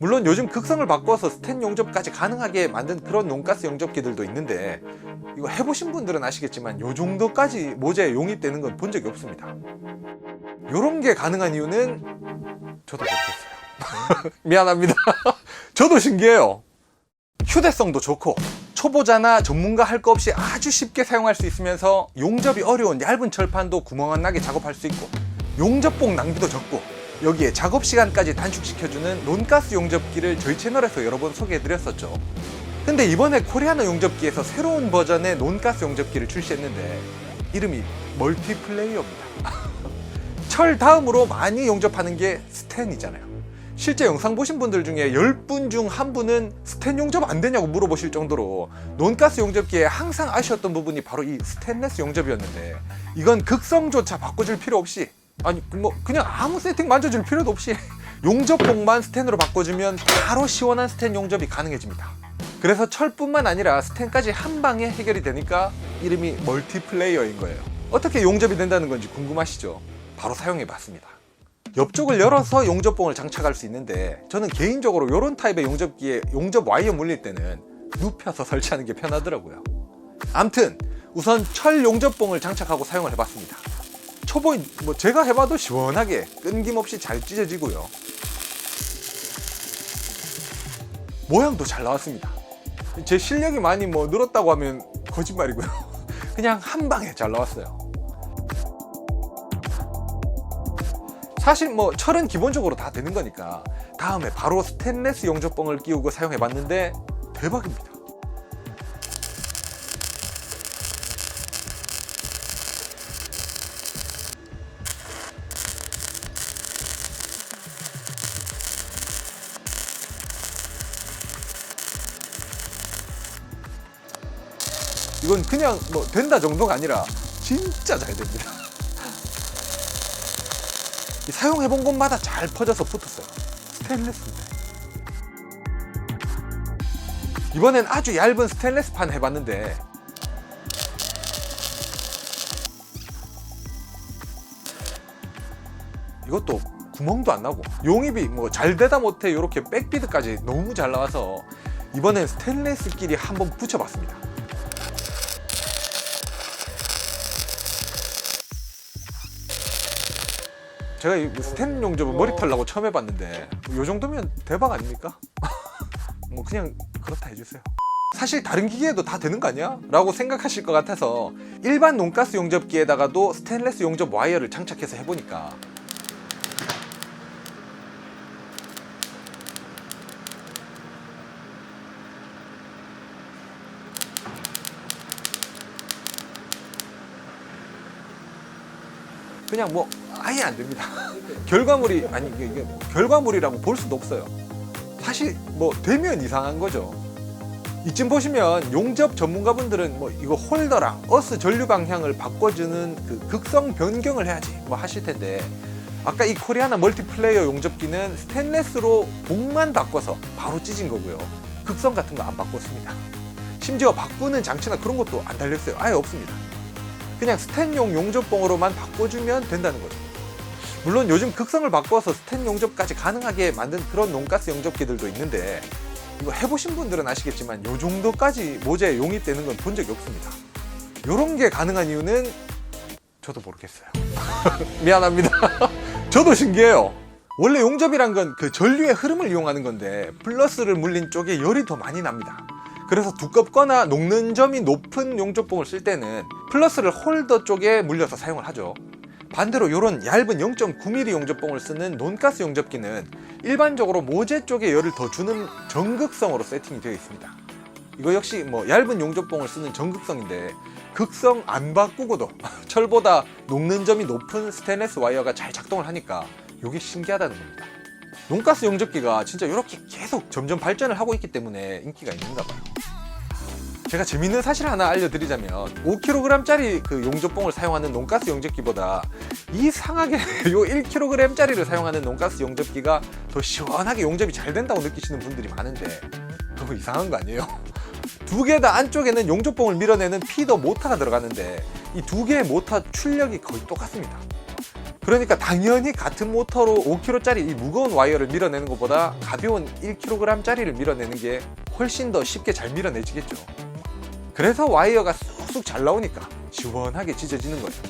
물론 요즘 극성을 바꿔서 스텐 용접까지 가능하게 만든 그런 논가스 용접기들도 있는데 이거 해보신 분들은 아시겠지만 요 정도까지 모재에 용입되는 건 본 적이 없습니다. 요런 게 가능한 이유는 저도 모르겠어요. 미안합니다. 저도 신기해요. 휴대성도 좋고 초보자나 전문가 할 거 없이 아주 쉽게 사용할 수 있으면서 용접이 어려운 얇은 철판도 구멍 안 나게 작업할 수 있고 용접봉 낭비도 적고 여기에 작업 시간까지 단축시켜주는 논가스 용접기를 저희 채널에서 여러 번 소개해드렸었죠. 근데 이번에 코리아노 용접기에서 새로운 버전의 논가스 용접기를 출시했는데 이름이 멀티플레이어입니다. 철 다음으로 많이 용접하는 게 스텐이잖아요. 실제 영상 보신 분들 중에 10분 중 한 분은 스텐 용접 안 되냐고 물어보실 정도로 논가스 용접기에 항상 아쉬웠던 부분이 바로 이 스테인레스 용접이었는데 이건 극성조차 바꿔줄 필요 없이 아니 뭐 그냥 아무 세팅 만져줄 필요도 없이 용접봉만 스텐으로 바꿔주면 바로 시원한 스텐 용접이 가능해집니다. 그래서 철뿐만 아니라 스텐까지 한 방에 해결이 되니까 이름이 멀티플레이어인 거예요. 어떻게 용접이 된다는 건지 궁금하시죠? 바로 사용해 봤습니다. 옆쪽을 열어서 용접봉을 장착할 수 있는데 저는 개인적으로 이런 타입의 용접기에 용접 와이어 물릴 때는 눕혀서 설치하는 게 편하더라고요. 암튼 우선 철 용접봉을 장착하고 사용을 해봤습니다. 초보인 뭐 제가 해봐도 시원하게 끊김없이 잘 찢어지고요. 모양도 잘 나왔습니다. 제 실력이 많이 뭐 늘었다고 하면 거짓말이고요. 그냥 한 방에 잘 나왔어요. 사실 뭐 철은 기본적으로 다 되는 거니까 다음에 바로 스테인레스 용접봉을 끼우고 사용해 봤는데 대박입니다. 이건 그냥 뭐 된다 정도가 아니라 진짜 잘 됩니다. 이 사용해 본 곳마다 잘 퍼져서 붙었어요. 스테인레스인데. 이번엔 아주 얇은 스테인레스 판 해봤는데 이것도 구멍도 안 나고 용입이 뭐 잘 되다 못해 이렇게 백비드까지 너무 잘 나와서 이번엔 스테인레스끼리 한번 붙여봤습니다. 제가 이 스탠 용접은 머리 털라고 처음 해봤는데 이 정도면 대박 아닙니까? 뭐 그냥 그렇다 해주세요. 사실 다른 기계에도 다 되는 거 아니야? 라고 생각하실 것 같아서 일반 논가스 용접기에다가도 스테인레스 용접 와이어를 장착해서 해보니까 그냥 뭐 아예 안 됩니다. 결과물이 아니 이게, 이게 결과물이라고 볼 수도 없어요. 사실 뭐 되면 이상한 거죠. 이쯤 보시면 용접 전문가분들은 뭐 이거 홀더랑 어스 전류 방향을 바꿔주는 그 극성 변경을 해야지 뭐 하실 텐데 아까 이 코리아나 멀티플레이어 용접기는 스테인레스로 봉만 바꿔서 바로 찢은 거고요. 극성 같은 거 안 바꿨습니다. 심지어 바꾸는 장치나 그런 것도 안 달렸어요. 아예 없습니다. 그냥 스텐용 용접봉으로만 바꿔주면 된다는 거죠. 물론 요즘 극성을 바꿔서 스텐 용접까지 가능하게 만든 그런 논가스 용접기들도 있는데 이거 해보신 분들은 아시겠지만 요 정도까지 모재에 용입되는 건 본 적이 없습니다. 요런 게 가능한 이유는 저도 모르겠어요. 미안합니다. 저도 신기해요. 원래 용접이란 건 그 전류의 흐름을 이용하는 건데 플러스를 물린 쪽에 열이 더 많이 납니다. 그래서 두껍거나 녹는 점이 높은 용접봉을 쓸 때는 플러스를 홀더 쪽에 물려서 사용을 하죠. 반대로 이런 얇은 0.9mm 용접봉을 쓰는 논가스 용접기는 일반적으로 모재 쪽에 열을 더 주는 전극성으로 세팅이 되어 있습니다. 이거 역시 뭐 얇은 용접봉을 쓰는 전극성인데 극성 안 바꾸고도 철보다 녹는 점이 높은 스테인레스 와이어가 잘 작동을 하니까 이게 신기하다는 겁니다. 논가스 용접기가 진짜 이렇게 계속 점점 발전을 하고 있기 때문에 인기가 있는가 봐요. 제가 재밌는 사실 하나 알려드리자면 5kg짜리 그 용접봉을 사용하는 논가스 용접기보다 이상하게 요 1kg짜리를 사용하는 논가스 용접기가 더 시원하게 용접이 잘 된다고 느끼시는 분들이 많은데 그거 이상한 거 아니에요? 두 개 다 안쪽에는 용접봉을 밀어내는 피더 모터가 들어가는데 이 두 개의 모터 출력이 거의 똑같습니다. 그러니까 당연히 같은 모터로 5kg짜리 이 무거운 와이어를 밀어내는 것보다 가벼운 1kg짜리를 밀어내는 게 훨씬 더 쉽게 잘 밀어내지겠죠. 그래서 와이어가 쑥쑥 잘 나오니까 시원하게 찢어지는 거예요.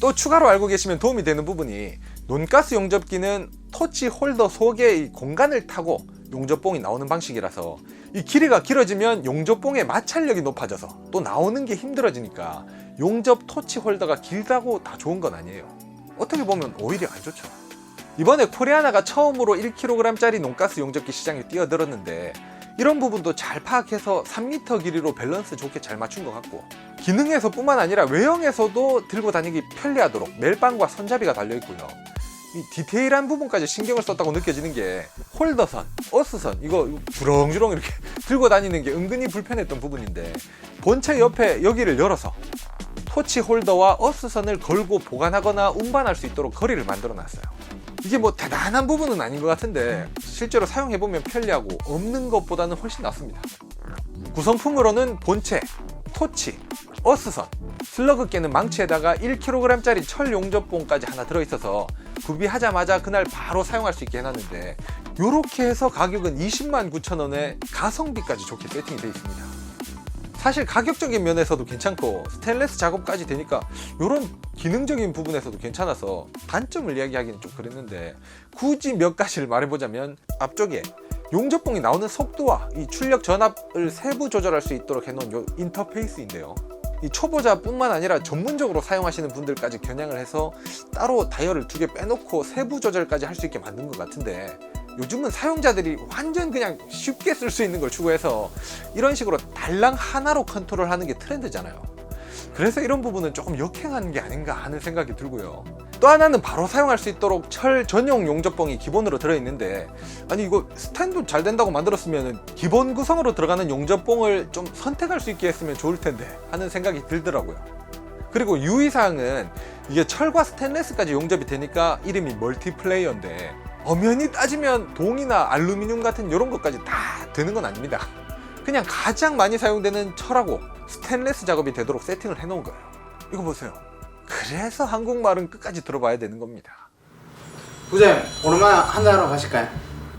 또 추가로 알고 계시면 도움이 되는 부분이 논가스 용접기는 토치 홀더 이 공간을 타고 용접봉이 나오는 방식이라서 이 길이가 길어지면 용접봉의 마찰력이 높아져서 또 나오는 게 힘들어지니까 용접 토치 홀더가 길다고 다 좋은 건 아니에요. 어떻게 보면 오히려 안 좋죠. 이번에 코리아나가 처음으로 1kg짜리 논가스 용접기 시장에 뛰어들었는데 이런 부분도 잘 파악해서 3m 길이로 밸런스 좋게 잘 맞춘 것 같고 기능에서 뿐만 아니라 외형에서도 들고 다니기 편리하도록 멜빵과 손잡이가 달려있고요. 이 디테일한 부분까지 신경을 썼다고 느껴지는 게 홀더선, 어스선 이거 주렁주렁 이렇게 들고 다니는 게 은근히 불편했던 부분인데 본체 옆에 여기를 열어서 토치 홀더와 어스선을 걸고 보관하거나 운반할 수 있도록 거리를 만들어 놨어요. 이게 뭐 대단한 부분은 아닌 것 같은데 실제로 사용해보면 편리하고 없는 것보다는 훨씬 낫습니다. 구성품으로는 본체, 토치, 어스선, 슬러그 깨는 망치에다가 1kg짜리 철 용접봉까지 하나 들어있어서 구비하자마자 그날 바로 사용할 수 있게 해놨는데 이렇게 해서 가격은 20만 9천 원에 가성비까지 좋게 세팅이 되어 있습니다. 사실 가격적인 면에서도 괜찮고 스테인레스 작업까지 되니까 이런 기능적인 부분에서도 괜찮아서 단점을 이야기하기는 좀 그랬는데 굳이 몇 가지를 말해보자면 앞쪽에 용접봉이 나오는 속도와 이 출력 전압을 세부 조절할 수 있도록 해놓은 요 인터페이스인데요. 이 초보자뿐만 아니라 전문적으로 사용하시는 분들까지 겨냥을 해서 따로 다이얼을 두 개 빼놓고 세부 조절까지 할 수 있게 만든 것 같은데 요즘은 사용자들이 완전 그냥 쉽게 쓸 수 있는 걸 추구해서 이런 식으로 달랑 하나로 컨트롤 하는 게 트렌드잖아요. 그래서 이런 부분은 조금 역행하는 게 아닌가 하는 생각이 들고요. 또 하나는 바로 사용할 수 있도록 철 전용 용접봉이 기본으로 들어있는데 아니 이거 스탠드 잘 된다고 만들었으면 기본 구성으로 들어가는 용접봉을 좀 선택할 수 있게 했으면 좋을 텐데 하는 생각이 들더라고요. 그리고 유의사항은 이게 철과 스테인레스까지 용접이 되니까 이름이 멀티플레이어인데 엄연히 따지면 동이나 알루미늄 같은 이런 것까지 다 되는 건 아닙니다. 그냥 가장 많이 사용되는 철하고 스테인레스 작업이 되도록 세팅을 해놓은 거예요. 이거 보세요. 그래서 한국말은 끝까지 들어봐야 되는 겁니다. 부장님 오랜만에 한잔하러 가실까요?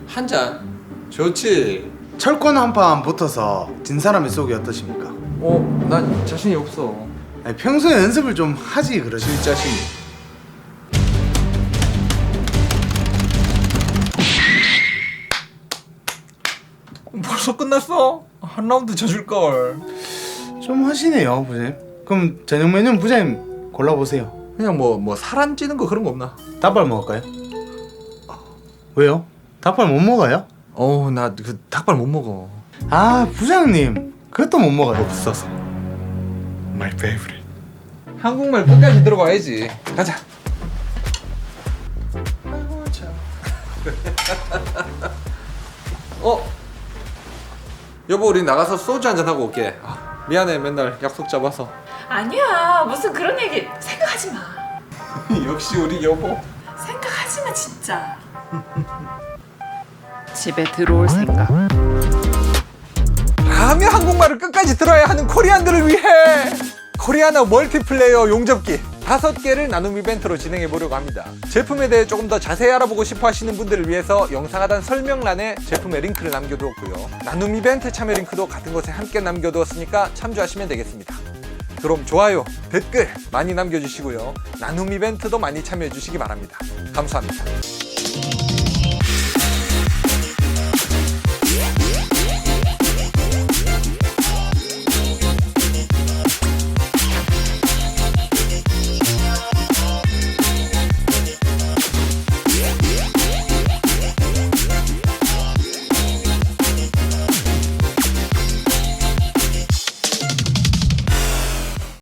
한 잔? 좋지. 철권 한 판 붙어서 진 사람의 속이 어떠십니까? 어, 난 자신이 없어. 아니, 평소에 연습을 좀 하지 그러시 질 자신 벌써 끝났어? 한 라운드 져줄 걸. 좀 하시네요 부장님 그럼 저녁 메뉴는 부장님 골라보세요 그냥 뭐 뭐 사람 찌는 거 그런 거 없나? 닭발 먹을까요? 왜요? 닭발 못 먹어요? 어, 나그 닭발 못 먹어. 아 부장님 그것도 못 먹어요 없어서. My favorite. 한국말 끝까지 들어봐야지. 가자. 아이고 참. 어? 여보 우리 나가서 소주 한잔 하고 올게. 아, 미안해 맨날 약속 잡아서. 아니야 무슨 그런 얘기 생각하지 마 역시 우리 여보. 생각하지 마 진짜 집에 들어올 생각 라며 한국말을 끝까지 들어야 하는 코리안들을 위해 코리아나 멀티플레이어 용접기 다섯 개를 나눔 이벤트로 진행해 보려고 합니다. 제품에 대해 조금 더 자세히 알아보고 싶어 하시는 분들을 위해서 영상 하단 설명란에 제품의 링크를 남겨두었고요. 나눔 이벤트 참여 링크도 같은 곳에 함께 남겨두었으니까 참조하시면 되겠습니다. 그럼 좋아요, 댓글 많이 남겨주시고요. 나눔 이벤트도 많이 참여해 주시기 바랍니다. 감사합니다.